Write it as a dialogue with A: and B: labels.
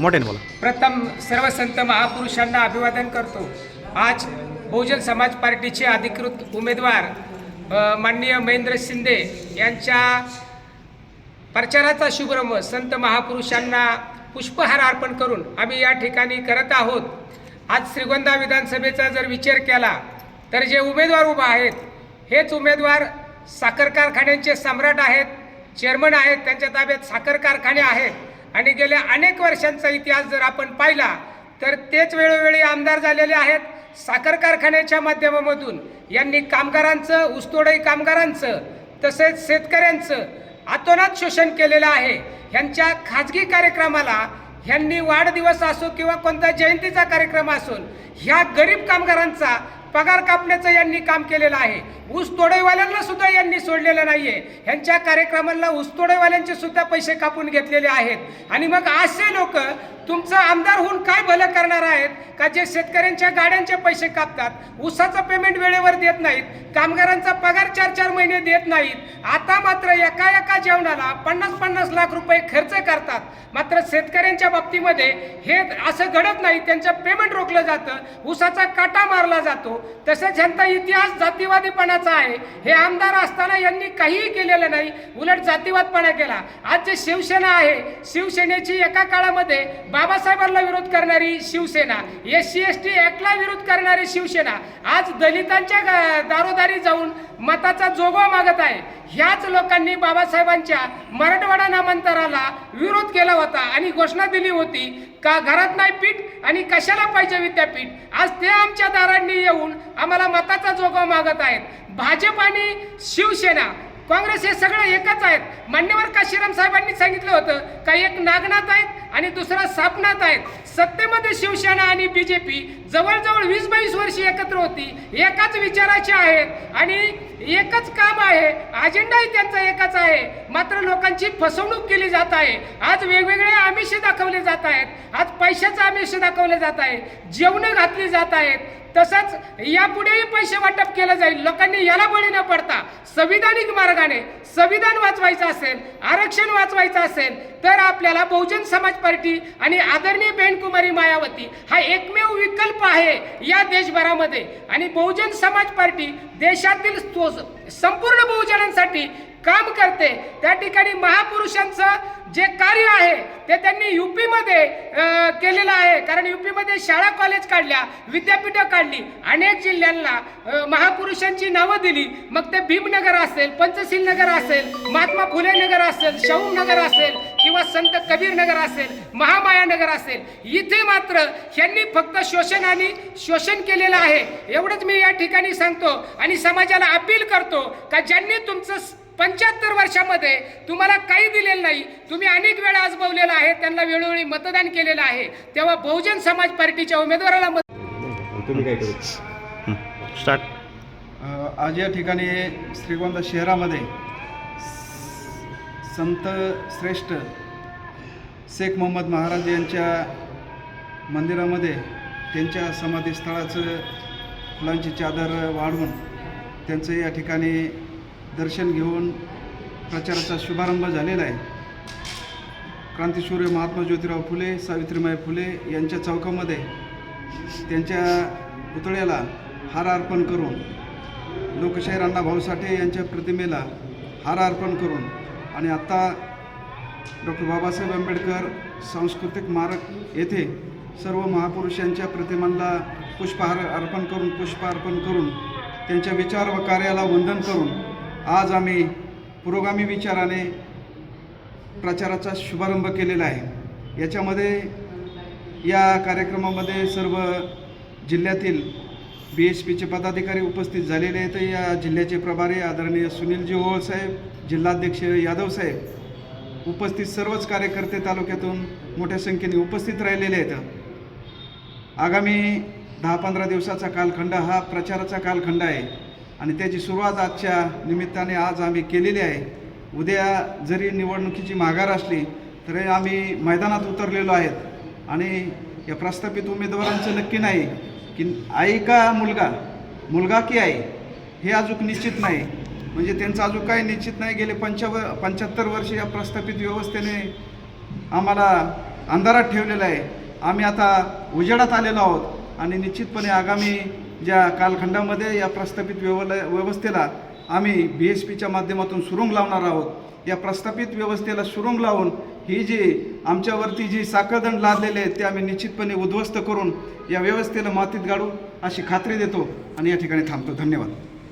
A: मोठ्याने बोला.
B: प्रथम सर्व संत महापुरुषांना अभिवादन करतो. आज बहुजन समाज पार्टीचे अधिकृत उमेदवार माननीय महेंद्र शिंदे यांच्या प्रचाराचा शुभारंभ संत महापुरुषांना पुष्पहार अर्पण करून आम्ही या ठिकाणी करत आहोत. आज श्रीगोंदा विधानसभेचा जर विचार केला तर जे उमेदवार उभा आहेत हेच उमेदवार साखर कारखान्यांचे सम्राट आहेत चेअरमन आहेत त्यांच्या ताब्यात साखर कारखाने आहेत. आणि गेल्या अनेक वर्षांचा इतिहास जर आपण पाहिला तर तेच वेळोवेळी आमदार झालेले आहेत साखर कारखान्याच्या माध्यमामधून. यांनी कामगारांचं ऊसतोडई कामगारांचं तसेच शेतकऱ्यांचं अतोनात शोषण केलेलं आहे. ह्यांच्या खाजगी कार्यक्रमाला ह्यांनी वाढदिवस असो किंवा कोणता जयंतीचा कार्यक्रम असून ह्या गरीब कामगारांचा पगार कापण्याचं यांनी काम केलेलं आहे. ऊस तोडेवाल्यांना सुद्धा यांनी सोडलेलं नाहीये. ह्यांच्या कार्यक्रमांना ऊस तोडईवाल्यांचे सुद्धा पैसे कापून घेतलेले आहेत. आणि मग असे लोक तुमचं आमदार होऊन काय भलं करणार आहेत? का जे शेतकऱ्यांच्या गाड्यांचे पैसे कापतात ऊसाचं पेमेंट वेळेवर देत नाहीत कामगारांचा पगार चार चार महिने देत नाहीत आता मात्र एका एका जेवणाला पन्नास पन्नास लाख रुपये खर्च करतात. मात्र शेतकऱ्यांच्या बाबतीमध्ये हे असं घडत नाही. त्यांचं पेमेंट रोखलं जातं ऊसाचा काटा मारला जातो तसेच ह्यांचा इतिहास जातीवादीपणाचा आहे. हे आमदार असताना यांनी काहीही केलेलं नाही. उलट जातीवादपणा केला. आज जे शिवसेना आहे शिवसेनेची एका काळामध्ये बाबासाहेबांना विरोध करणारी Shiv Sena S C S T ॲक्टला विरोध करणारी शिवसेना आज दलितांच्या दारोदारी जाऊन मताचा जोगवा मागत आहे. ह्याच लोकांनी बाबासाहेबांच्या मराठवाडा नामांतराला विरोध केला होता आणि घोषणा दिली होती का घरात नाही पीठ आणि कशाला पाहिजे विद्यापीठ? आज ते आमच्या दारांनी येऊन आम्हाला मताचा जोगवा मागत आहेत. भाजप आणि शिवसेना काँग्रेस हे सगळं एकच आहेत. मान्यवर काशीराम साहेबांनी सांगितलं होतं? का एक नागनाथ आहेत आणि दुसरा सापनाथ आहेत? सत्तेमध्ये शिवसेना आणि बीजेपी जवळजवळ वीस बावीस वर्षी एकत्र होती. एकाच विचाराची आहेत आणि एकच काम आहे. अजेंडाही त्यांचा एकच आहे. मात्र लोकांची फसवणूक केली जात आहे. आज वेगवेगळे आमिष दाखवले जात आहेत. आज पैशाचं आमिष दाखवले जात आहे. जेवणं घातली जात आहेत. तसंच यापुढेही पैसे वाटप केलं जाईल. लोकांनी याला बळी न पडता संविधानिक मार्गाने संविधान वाचवायचं असेल आरक्षण वाचवायचं असेल तर आपल्याला बहुजन समाज पार्टी आणि आदरणीय कुमारी मायावती हा एकमेव विकल्प आहे या देशभरामध्ये. आणि बहुजन समाज पार्टी देशातील संपूर्ण बहुजनांसाठी काम करते. त्या ठिकाणी महापुरुषांचं जे कार्य आहे ते त्यांनी युपीमध्ये केलेलं आहे. कारण युपीमध्ये शाळा कॉलेज काढल्या विद्यापीठं काढली अनेक जिल्ह्यांना महापुरुषांची नावं दिली. मग ते भीमनगर असेल पंचशील नगर असेल महात्मा फुले नगर असेल शाहू नगर असेल किंवा संत कबीर नगर असेल महामाया नगर असेल इथे मात्र ह्यांनी फक्त शोषण आणि शोषण केलेलं आहे. एवढंच मी या ठिकाणी सांगतो आणि समाजाला अपील करतो का ज्यांनी तुमचं पंच्याहत्तर वर्षामध्ये तुम्हाला काही दिलेलं नाही. तुम्ही अनेक वेळा आजमावलेलं आहे त्यांना वेळोवेळी मतदान केलेलं आहे. तेव्हा बहुजन समाज पार्टीच्या उमेदवाराला मत
C: तुम्ही काय करू?
A: स्टार्ट
D: अ, आज या ठिकाणी श्रीगोंदा शहरामध्ये स- संत श्रेष्ठ शेख मोहम्मद महाराज यांच्या मंदिरामध्ये त्यांच्या समाधीस्थळाचं फुलांची चादर वाढवून त्यांचं या ठिकाणी दर्शन घेऊन प्रचाराचा शुभारंभ झालेला आहे. क्रांतीसूर्य महात्मा ज्योतिराव फुले सावित्रीबाई फुले यांच्या चौकामध्ये त्यांच्या पुतळ्याला हार अर्पण करून लोकशाहीर अण्णा भाऊ साठे यांच्या प्रतिमेला हार अर्पण करून आणि आत्ता डॉक्टर बाबासाहेब आंबेडकर सांस्कृतिक मारक येथे सर्व महापुरुषांच्या प्रतिमांना पुष्पहार अर्पण करून पुष्प अर्पण करून त्यांच्या विचार व कार्याला वंदन करून आज आम्ही पुरोगामी विचाराने प्रचाराचा शुभारंभ केलेला आहे. याच्यामध्ये या कार्यक्रमामध्ये सर्व जिल्ह्यातील बी एस पीचे पदाधिकारी उपस्थित झालेले आहेत. या जिल्ह्याचे प्रभारी आदरणीय सुनीलजी ओळसाहेब जिल्हाध्यक्ष यादव साहेब उपस्थित सर्वच कार्यकर्ते तालुक्यातून मोठ्या संख्येने उपस्थित राहिलेले आहेत. आगामी दहा पंधरा दिवसाचा कालखंड हा प्रचाराचा कालखंड आहे. आणि त्याची सुरुवात आजच्या निमित्ताने आज आम्ही केलेली आहे. उद्या जरी निवडणुकीची माघार असली तरी आम्ही मैदानात उतरलेलो आहेत. आणि या प्रस्थापित उमेदवारांचं नक्की नाही की आई का मुलगा? मुलगा की आई? हे अजून निश्चित नाही. म्हणजे त्यांचं अजून काही निश्चित नाही गेले पंचाव पंच्याहत्तर वर्ष या प्रस्थापित व्यवस्थेने आम्हाला अंधारात ठेवलेलं आहे. आम्ही आता उजेडात आलेलो आहोत आणि निश्चितपणे आगामी ज्या कालखंडामध्ये या प्रस्थापित व्यवला व्यवस्थेला आम्ही बी एस पीच्या माध्यमातून सुरुंग लावणार आहोत. या प्रस्थापित व्यवस्थेला सुरुंग लावून ही जी आमच्यावरती जी साखळदंड लादलेले आहेत ते आम्ही निश्चितपणे उद्ध्वस्त करून या व्यवस्थेला मातीत गाडू अशी खात्री देतो. आणि या ठिकाणी थांबतो. धन्यवाद.